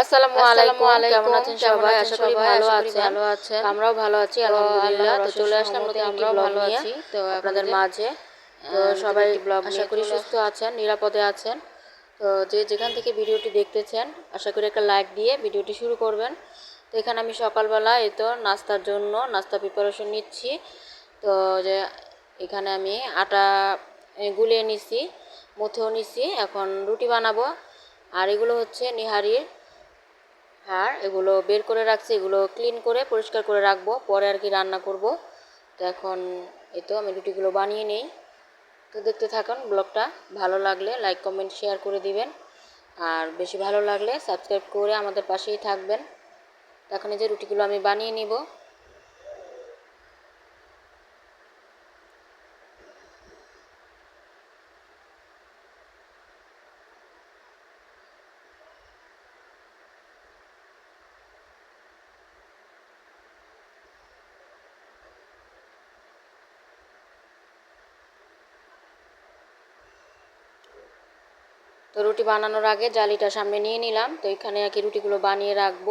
আসসালামু আলাইকুম। কেমন আছেন সবাই? আশা করি ভালো আছেন। ভালো আছেন। আমরাও ভালো আছি আলহামদুলিল্লাহ। তো চলে আসলাম নতুন আমরাও ভালো আছি। তো আপনাদের মাঝে তো সবাই ব্লগ আশা করি সুস্থ আছেন নিরাপদে আছেন। তো যে যেখান থেকে ভিডিওটি দেখতেছেন আশা করি একটা লাইক দিয়ে ভিডিওটি শুরু করবেন। তো এখানে আমি সকালবেলা এই তো নাস্তার জন্য নাস্তা প্রিপারেশন নিচ্ছি। তো যে এখানে আমি আটা গুলিয়ে নিছি মুথেও নিছি এখন রুটি বানাবো। আর এগুলো হচ্ছে নিহারির আর এগুলো বের করে রাখছি, এগুলো ক্লিন করে পরিষ্কার করে রাখব, পরে আর কি রান্না করব। তো এখন এই তো আমি রুটিগুলো বানিয়ে নেই। তো দেখতে থাকুন ব্লগটা, ভালো লাগলে লাইক, কমেন্ট শেয়ার করে দিবেন। আর বেশি ভালো লাগলে সাবস্ক্রাইব করে আমাদের পাশেই থাকবেন। এখন এই যে রুটিগুলো আমি বানিয়ে নিব। তো রুটি বানানোর আগে জালিটা সামনে নিয়ে নিলাম। তো এখানে আর কি রুটিগুলো বানিয়ে রাখব।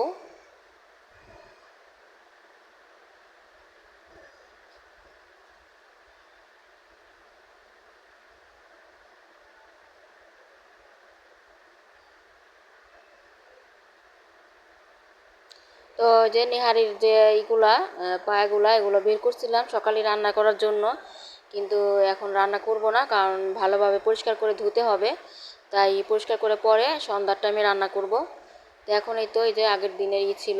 তো যে নিহারির যে ইগুলা আহ, পায়াগুলা এগুলো বের করছিলাম সকালে রান্না করার জন্য। কিন্তু এখন রান্না করব না কারণ ভালোভাবে পরিষ্কার করে ধুতে হবে। তাই পরিষ্কার করে পরে সন্ধ্যার টাইমে রান্না করব। তো এখন এই তো, এই যে আগের দিনের ই ছিল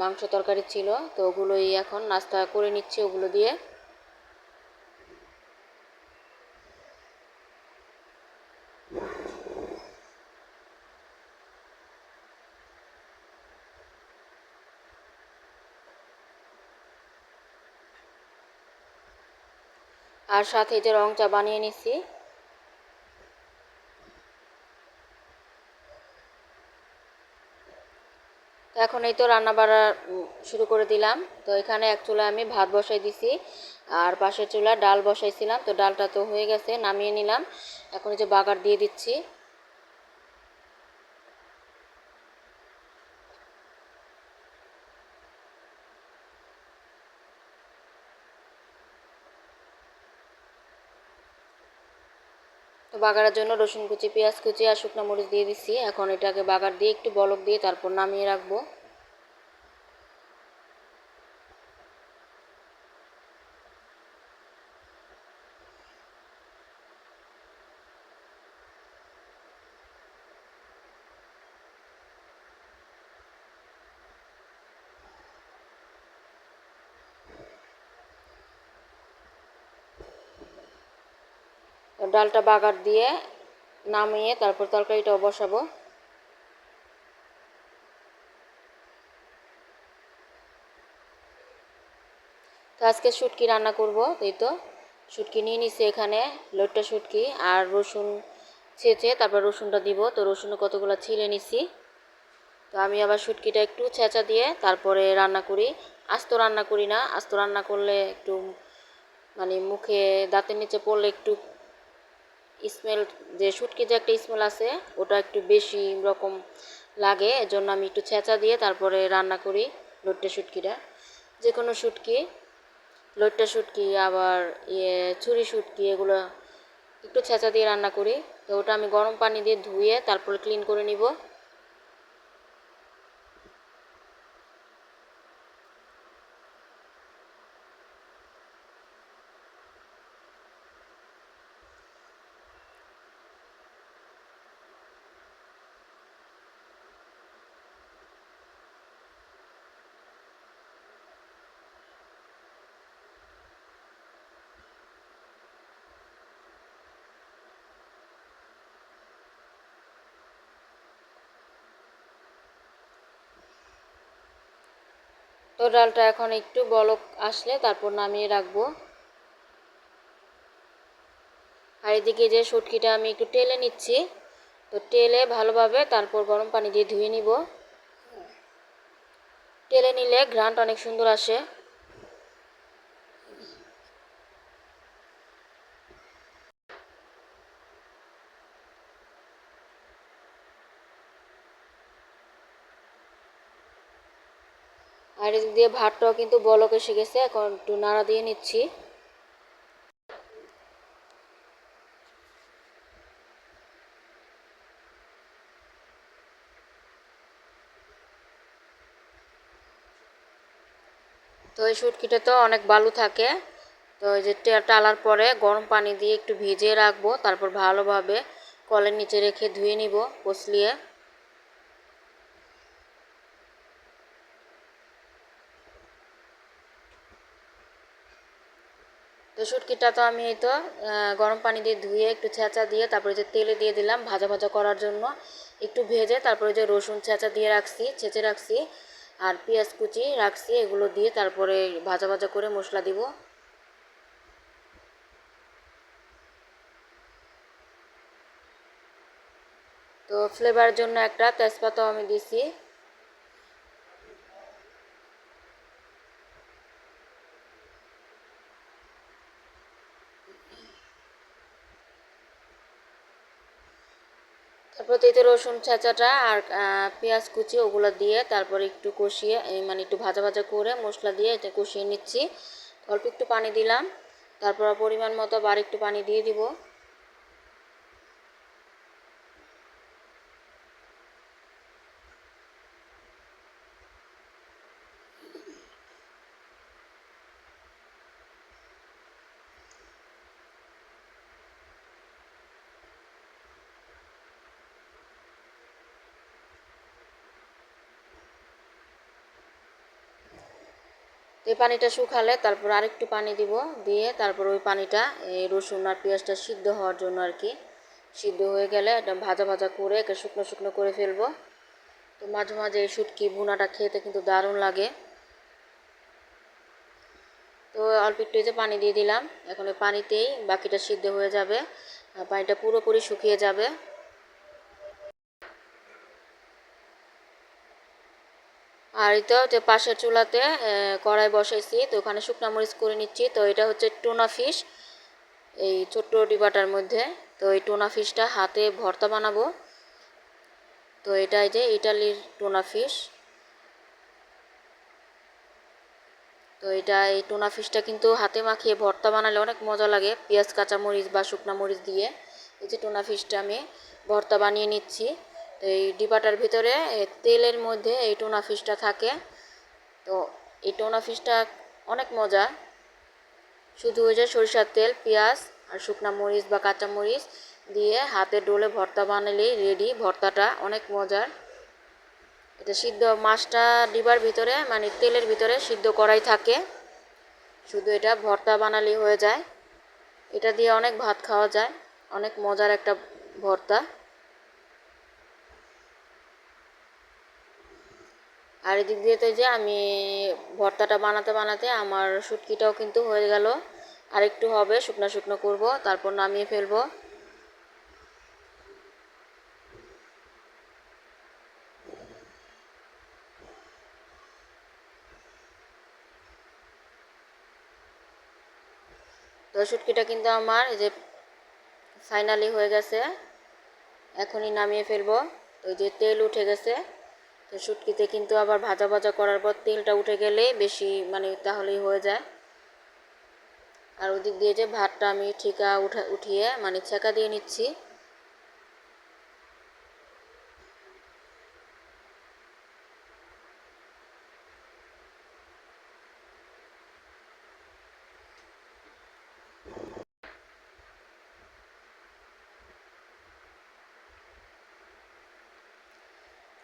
মাংস তরকারি ছিল, তো ওগুলোই এখন নাস্তা করে নিচ্ছি ওগুলো দিয়ে। আর সাথে যে রং চা বানিয়ে নিচ্ছি তো এখন এই তো রান্না বাড়া শুরু করে দিলাম। তো এখানে এক চুলা আমি ভাত বসাই দিছি, আর পাশের চুলা ডাল বসাইছিলাম। তো ডালটা তো হয়ে গেছে, নামিয়ে নিলাম। এখন যে বাগার দিয়ে দিচ্ছি। বাগারের জন্য রসুন কুচি, পেঁয়াজ কুচি আর শুকনো মরিচ দিয়ে দিচ্ছি। এখন এটাকে বাগার দিয়ে একটু বলক দিয়ে তারপর নামিয়ে রাখব। ডালটা বাগার দিয়ে নামিয়ে তারপর তরকারিটাও বসাবো। তো আজকে শুটকি রান্না করব, এই তো। শুটকি নিয়ে নিছি এখানে, লোটটা শুটকি আর রসুন ছেঁচে তারপর রসুনটা দিব। তো রসুন কতগুলো ছিলে নিছি। তো আমি আবার শুটকিটা একটু ছেঁচা দিয়ে তারপরে রান্না করি। আস্ত রান্না করি না, আস্ত রান্না করলে একটু মানে মুখে দাঁতের নিচে পড়লে একটু স্মেল, যে শুটকি যে একটা স্মেল আছে, ওটা একটু বেশি রকম লাগে, এজন্য আমি একটু ছেঁচা দিয়ে তারপরে রান্না করি লোট্টে শুটকিটা। যে কোনো শুটকি, লোট্টা শুটকি, আবার ইয়ে ছুরি শুটকি, এগুলো একটু ছেঁচা দিয়ে রান্না করি। তো ওটা আমি গরম পানি দিয়ে ধুয়ে তারপরে ক্লিন করে নিব। তো ডালটা এখন একটু বলক আসলে তারপর নামিয়ে রাখব। আর এদিকে যে শুটকিটা আমি একটু টেলে নিচ্ছি, তো টেলে ভালোভাবে তারপর গরম পানি দিয়ে ধুয়ে নিব। টেলে নিলে গ্রান্ট অনেক সুন্দর আসে আর এদিক দিয়ে ভাতটাও কিন্তু বলক এসে গেছে, এখন একটু নাড়া দিয়ে নিচ্ছি। তো এই শুটকিটা তো অনেক বালু থাকে, তো যে টালার পরে গরম পানি দিয়ে একটু ভিজিয়ে রাখব, তারপর ভালোভাবে কলের নিচে রেখে ধুয়ে নিব কসলিয়ে তো শুটকিটা তো আমি এই তো গরম পানি দিয়ে ধুয়ে একটু ছেঁচা দিয়ে তারপরে যে তেলে দিয়ে দিলাম ভাজা ভাজা করার জন্য, একটু ভেজে তারপরে যে রসুন ছেঁচা দিয়ে রাখছি, ছেঁচে রাখছি আর পেঁয়াজ কুচি রাখছি, এগুলো দিয়ে তারপরে ভাজা ভাজা করে মশলা দিব। তো ফ্লেভারের জন্য একটা তেজপাতাও আমি দিছি। তারপর এতে রসুন ছেঁচাটা আর পেঁয়াজ কুচি ওগুলো দিয়ে তারপরে একটু কষিয়ে মানে একটু ভাজা ভাজা করে মশলা দিয়ে এটা কষিয়ে নিচ্ছি। অল্প একটু পানি দিলাম, তারপর পরিমাণ মতো আবার একটু পানি দিয়ে দিব। এই পানিটা শুকালে তারপর আরেকটু পানি দিব, দিয়ে তারপর ওই পানিটা, এই রসুন আর পেঁয়াজটা সিদ্ধ হওয়ার জন্য আর কি। সিদ্ধ হয়ে গেলে এটা ভাজা ভাজা করে একে শুকনো শুকনো করে ফেলব। তো মাঝে মাঝে এই শুটকি ভুনাটা খেতে কিন্তু দারুণ লাগে। তো অল্প একটু যে পানি দিয়ে দিলাম, এখন ওই পানিতেই বাকিটা সিদ্ধ হয়ে যাবে। পানিটা পুরোপুরি শুকিয়ে যাবে। আর তো যে পাশের চুলাতে কড়াই বসাইছি, তো ওখানে শুকনো মরিচ করে নিচ্ছি। তো এটা হচ্ছে টোনা ফিশ, এই ছোট্ট ডিবাটার মধ্যে। তো এই টোনা ফিশটা হাতে ভর্তা বানাবো। তো এটাই যে ইটালির টোনা ফিশ। তো এটা এই টোনা ফিশটা কিন্তু হাতে মাখিয়ে ভর্তা বানালে অনেক মজা লাগে, পেঁয়াজ কাঁচা মরিচ বা শুকনা মরিচ দিয়ে। এই যে টোনা ফিশটা আমি ভর্তা বানিয়ে নিচ্ছি। এই ডিবাটার ভিতরে তেলের মধ্যে এই টোনা ফিশটা থাকে। তো এই টোনা ফিশটা অনেক মজা। শুধু ওই যে সরিষার তেল, পেঁয়াজ আর শুকনা মরিচ বা কাঁচা মরিচ দিয়ে হাতে ডোলে ভর্তা বানালেই রেডি ভর্তাটা অনেক মজার। এটা সিদ্ধ মাছটা ডিবার ভিতরে মানে তেলের ভিতরে সিদ্ধ করাই থাকে। শুধু এটা ভর্তা বানালেই হয়ে যায়। এটা দিয়ে অনেক ভাত খাওয়া যায়। অনেক মজার একটা ভর্তা। আর এদিক দিয়ে তো যে আমি ভর্তাটা বানাতে বানাতে আমার শুটকিটাও কিন্তু হয়ে গেল। আর একটু হবে, শুকনো শুকনো করব, তারপর নামিয়ে ফেলব। তো শুটকিটা কিন্তু আমার এই যে ফাইনালি হয়ে গেছে। এখনই নামিয়ে ফেলব। ওই যে তেল উঠে গেছে। তো শুটকিতে কিন্তু আবার ভাজা ভাজা করার পর তেলটা উঠে গেলে বেশি মানে তাহলেই হয়ে যায়। আর ওদিক দিয়ে যে ভাতটা আমি ঠিকা উঠা, উঠিয়ে মানে ছেঁকা দিয়ে নিচ্ছি।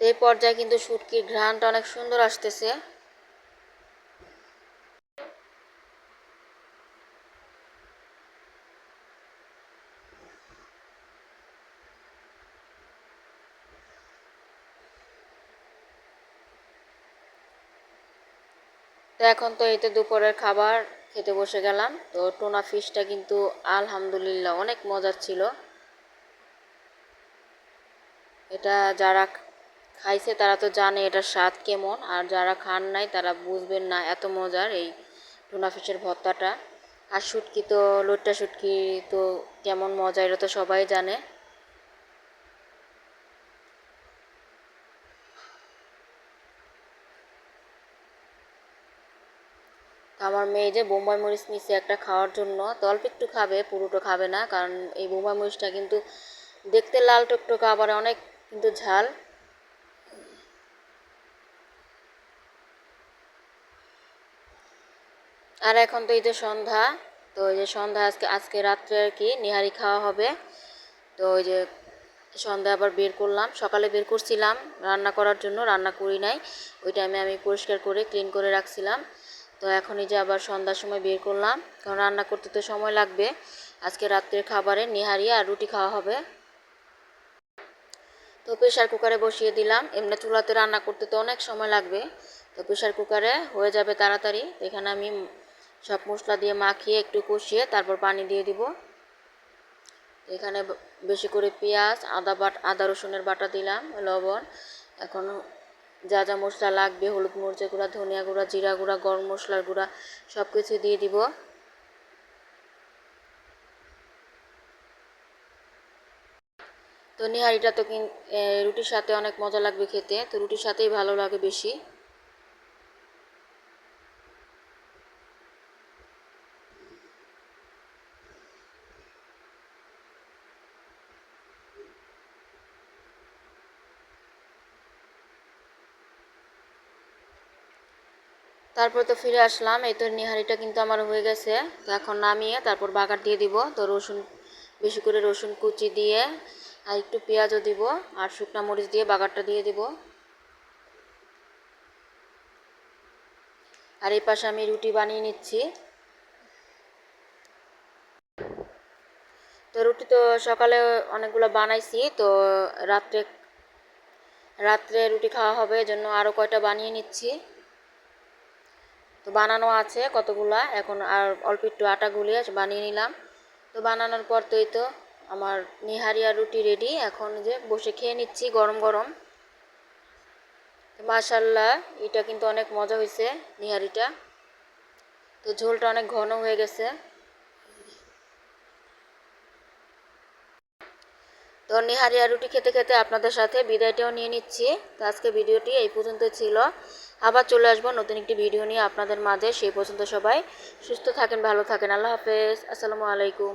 এই পর্যায়ে কিন্তু শুটকির ঘ্রাণটা অনেক সুন্দর আসতেছে। তো এখন তো এতে দুপুরের খাবার খেতে বসে গেলাম। তো টোনা ফিশটা কিন্তু আলহামদুলিল্লাহ অনেক মজার ছিল। এটা যারা খাইছে, তারা তো জানে এটার স্বাদ কেমন, আর যারা খান নাই তারা বুঝবেন না এত মজার এই টুনা ফিশের ভর্তাটা। আর শুটকি তো, লোট্টা শুটকি তো কেমন মজা, এটা তো সবাই জানে। আমার মেয়ে যে বোম্বাই মরিচ নিচ্ছে একটা খাওয়ার জন্য, তো অল্প একটু খাবে, পুরোটা খাবে না, কারণ এই বোম্বাই মরিচটা কিন্তু দেখতে লাল টকটকা, আবার অনেক কিন্তু ঝাল। আর এখন তো এই যে সন্ধ্যা, তো ওই যে সন্ধ্যা আজকে আজকে রাত্রে আর কি নিহারি খাওয়া হবে। তো ওই যে সন্ধ্যা আবার বের করলাম, সকালে বের করছিলাম, রান্না করার জন্য, রান্না করি নাই। ওই টাইমে আমি পরিষ্কার করে ক্লিন করে রাখছিলাম। তো এখন এই যে আবার সন্ধ্যার সময় বের করলাম, কারণ রান্না করতে তো সময় লাগবে। আজকে রাত্রের খাবারে নিহারি আর রুটি খাওয়া হবে। তো প্রেশার কুকারে বসিয়ে দিলাম। এমনি চুলাতে রান্না করতে তো অনেক সময় লাগবে। তো প্রেশার কুকারে হয়ে যাবে তাড়াতাড়ি। এখানে আমি সব মশলা দিয়ে মাখিয়ে একটু কষিয়ে তারপর পানি দিয়ে দিব। এখানে বেশি করে পেঁয়াজ, আদা বাট আদা রসুনের বাটা দিলাম, লবণ। এখন যা যা মশলা লাগবে, হলুদ মরিচের গুঁড়া, ধনিয়া গুঁড়া, জিরা গুঁড়া, গরম মশলার গুঁড়া সব কিছু দিয়ে দিব। তো নিহারিটা তো রুটির সাথে অনেক মজা লাগবে খেতে, তো রুটির সাথেই ভালো লাগে বেশি। তারপর তো ফিরে আসলাম, এই তো নিহারিটা কিন্তু আমার হয়ে গেছে। তো এখন নামিয়ে তারপর বাগার দিয়ে দিব। তো রসুন, বেশি করে রসুন কুচি দিয়ে আর একটু পেঁয়াজও দিব আর শুকনা মরিচ দিয়ে বাগারটা দিয়ে দিব। আর এই পাশে আমি রুটি বানিয়ে নিচ্ছি। তো রুটি তো সকালে অনেকগুলো বানাইছি, তো রাত্রে রাত্রে রুটি খাওয়া হবে, এজন্য আরও কয়টা বানিয়ে নিচ্ছি। তো বানানো আছে কতগুলা? এখন আর অল্প একটু আটা গুলিয়ে বানিয়ে নিলাম। তো বানানোর পর তো এই তো আমার নিহারি আর রুটি রেডি এখন যে বসে খেয়ে নিচ্ছি গরম গরম। মাশাল্লাহ এটা কিন্তু অনেক মজা হয়েছে নিহারিটা। তো ঝোলটা অনেক ঘন হয়ে গেছে। তো নিহারি আর রুটি খেতে খেতে আপনাদের সাথে বিদায়টাও নিয়ে নিচ্ছি। তো আজকে ভিডিওটি এই পর্যন্ত ছিল। আবার চলে আসব নতুন একটি ভিডিও নিয়ে আপনাদের মাঝে। সেই পর্যন্ত সবাই সুস্থ থাকেন, ভালো থাকেন। আল্লাহ হাফেজ। আসসালামু আলাইকুম।